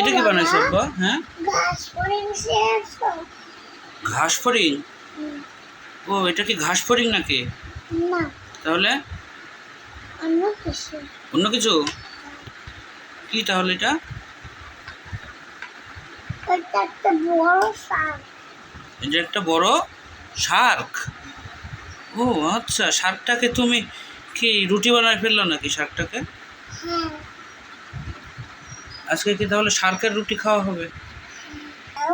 এটা কি বানাইছো আব্বা? হ্যাঁ? ঘাস ফড়িং ঘাস ফড়িং ও এটা কি ঘাস ফড়িং নাকি? না। তাহলে? অন্য কিছু। অন্য কিছু? কি তাহলে এটা? এটা একটা বড় সাপ এটা একটা বড় শার্ক? ও আচ্ছা শার্কটাকে তুমি কি রুটি বানায় ফেলল নাকি শার্কটাকে? হ্যাঁ। আজকে কি তাহলে শার্কের রুটি খাওয়া হবে? আর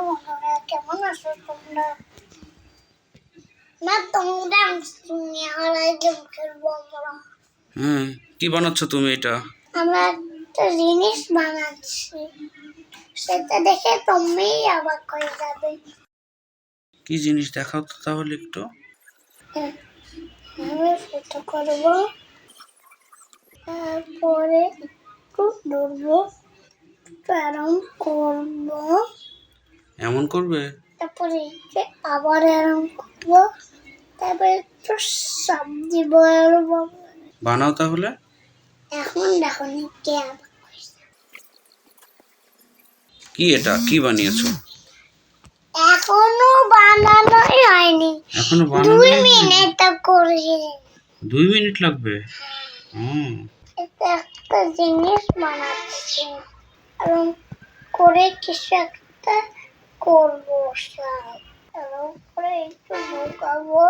কেমন আছো তোমরা? না তোমরা হুম কি বানাচ্ছ তুমি এটা? আমরা একটা জিনিস বানাচ্ছি। সেটা দেখে তুমি অবাক হয়ে যাবে। কি জিনিস দেখাও তো তাহলে একটু। হ্যাঁ, আমি ফটো করব। তারপরে একটু ধরবো। একটু আরাম করব। এমন করবে? তারপরে একটু আবার আরাম করব। তারপরে একটু বানাও তাহলে। এখন দেখো কে কি এটা? কি বানিয়েছো? এখনও বানানোই হয়নি। এখনও বানানো দুই মিনিট করেছি। দুই মিনিট লাগবে? হুম। এটা একটা জিনিস বানাচ্ছি। এরকম করে কিছু একটা করব এরকম করে একটু ঢোকাবো।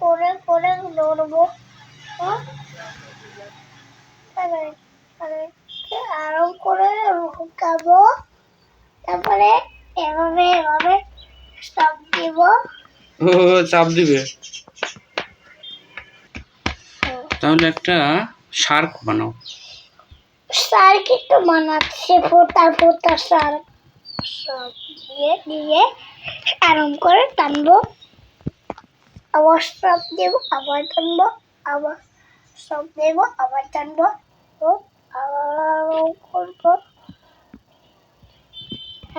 করে করে করে তারপরে এভাবে এভাবে সব দিব। চাপ দিবে? তাহলে একটা শার্ক বানাও। সার কিন্তু বানাচ্ছে, ফোটা ফোটা সার সব দিয়ে দিয়ে আরাম করে টানবো। আবার সব দেবো, আবার টানবো, আবার সব দেবো, আবার টানবো। তো আরাম করব।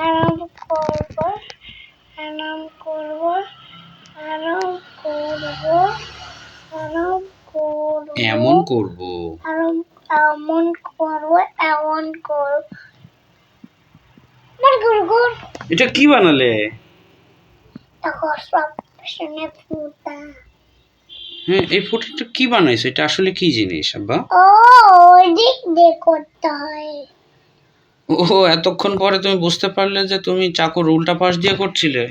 আরাম করব আরাম করব আরাম করব আরাম করব। এমন করব। এমন করব এমন করব। গুড় গুড়। এটা কি বানালে? হ্যাঁ এই ফটোটা কি বানাইছো? এটা আসলে কি জিনিস আব্বা? ও দিক দিয়ে করতে হয়। ও এতক্ষণ পরে তুমি বুঝতে পারলে যে তুমি চাকুর উল্টা পাশ দিয়ে করছিলে।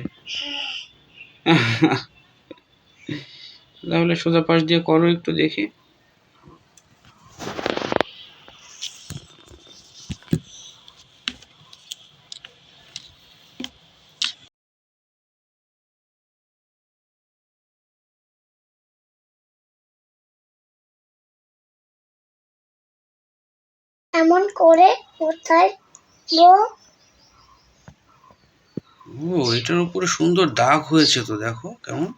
তাহলে সোজা পাশ দিয়ে করো একটু দেখি। এমন করে কোথায় ও এটার উপরে সুন্দর দাগ হয়েছে তো দেখো কেমন?